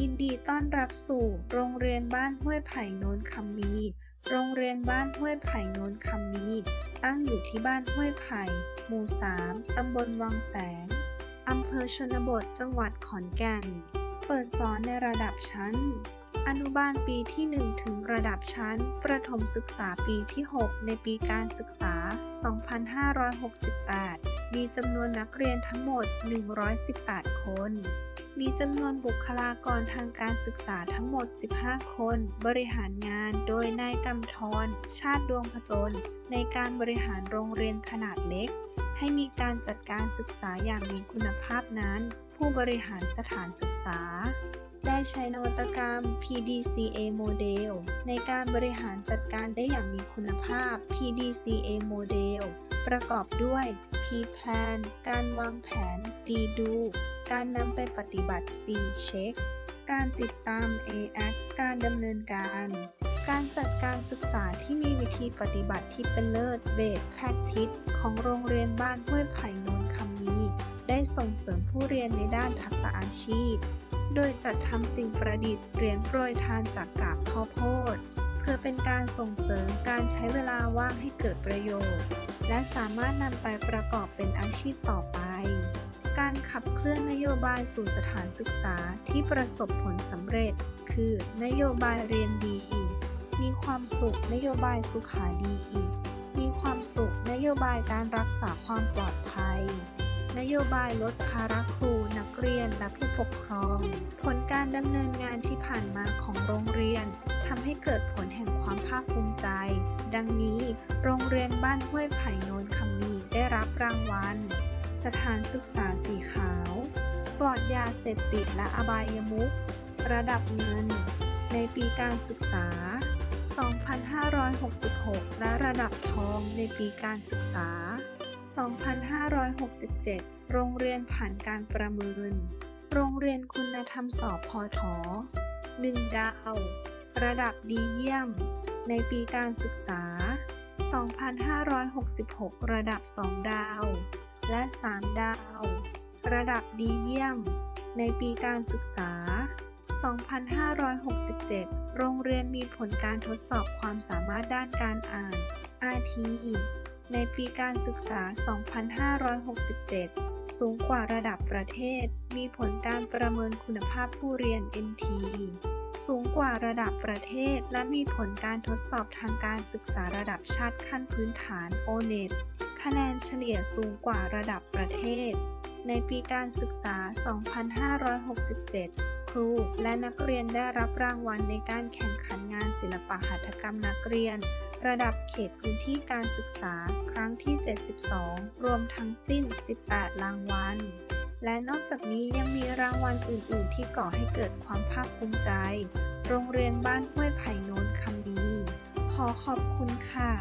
ยินดีต้อนรับสู่โรงเรียนบ้านห้วยไผ่โนนคำมี โรงเรียนบ้านห้วยไผ่โนนคำมี ตั้งอยู่ที่บ้านห้วยไผ่ หมู่ 3 ตำบลวังแสง อำเภอชนบท จังหวัดขอนแก่น เปิดสอนในระดับชั้น อนุบาลปีที่ 1 ถึงระดับชั้น ประถมศึกษาปีที่ 6 ในปีการศึกษา 2568 มีจำนวนนักเรียนทั้งหมด 118 คน มีจำนวนบุคลากรทางการศึกษาทั้งหมด 15 คน บริหารงานโดยนายกำธร ชาติดวงผจญในการบริหารโรงเรียนขนาดเล็ก ให้มีการจัดการศึกษาอย่างมีคุณภาพนั้น ผู้บริหารสถานศึกษา ได้ใช้นวัตกรรม PDCA โมเดลในการบริหารจัดการได้อย่างมีคุณภาพ PDCA โมเดลประกอบด้วย P-Plan การวางแผน D-Do การนำไปปฏิบัติ C-Check การติดตาม A-Act การดำเนินการ การจัดการศึกษาที่มีวิธีปฏิบัติที่เป็นเลิศเบสแพคทิสของโรงเรียนบ้านห้วยไผ่นนคำมีได้ส่งเสริมผู้เรียนในด้านทักษะอาชีพ โดยจัดทำสิ่งประดิษฐ์เหรียญโปรยทานจากกาบข้าวโพด เพื่อเป็นการส่งเสริมการใช้เวลาว่างให้เกิดประโยชน์ และสามารถนำไปประกอบเป็นอาชีพต่อไป การขับเคลื่อนนโยบายสู่สถานศึกษาที่ประสบผลสำเร็จ คือนโยบายเรียนดีอีก มีความสุขนโยบายสุขาดีอีก มีความสุขนโยบายการรักษาความปลอดภัย นโยบายลดภาระครูนักเรียนและผู้ปกครอง ผลการดำเนินงานที่ผ่านมาของโรงเรียนทำให้เกิดผลแห่งความภาคภูมิใจ ดังนี้ โรงเรียนบ้านห้วยไผ่โนนคำมีได้รับรางวัล สถานศึกษาสีขาว ปลอดยาเสพติดและอบายมุขระดับเงิน ในปีการศึกษา 2566 และระดับทองในปีการศึกษา 2567 โรงเรียนผ่านการประเมิน โรงเรียนคุณธรรมสอบพอถอ1ดาว ระดับดีเยี่ยม ในปีการศึกษา 2566 ระดับ 2 ดาว และ 3 ดาว ระดับดีเยี่ยม ในปีการศึกษา 2567 โรงเรียนมีผลการทดสอบความสามารถด้านการอ่าน RTE ในปีการศึกษา 2567 สูงกว่าระดับประเทศ มีผลการประเมินคุณภาพผู้เรียน NT สูงกว่าระดับประเทศ และมีผลการทดสอบทางการศึกษาระดับชาติขั้นพื้นฐาน O-NET คะแนนเฉลี่ยสูงกว่าระดับประเทศ ในปีการศึกษา 2567 ครูและนักเรียนได้รับรางวัลในการแข่งขันงานศิลปะหัตถกรรมนักเรียน ระดับเขตพื้นที่การศึกษาครั้งที่ 72 รวมทั้งสิ้น 18 รางวัลและนอกจากนี้ยังมีรางวัลอื่น ๆ ที่ก่อให้เกิดความภาคภูมิใจ โรงเรียนบ้านห้วยไผ่โนนคำดี ขอขอบคุณค่ะ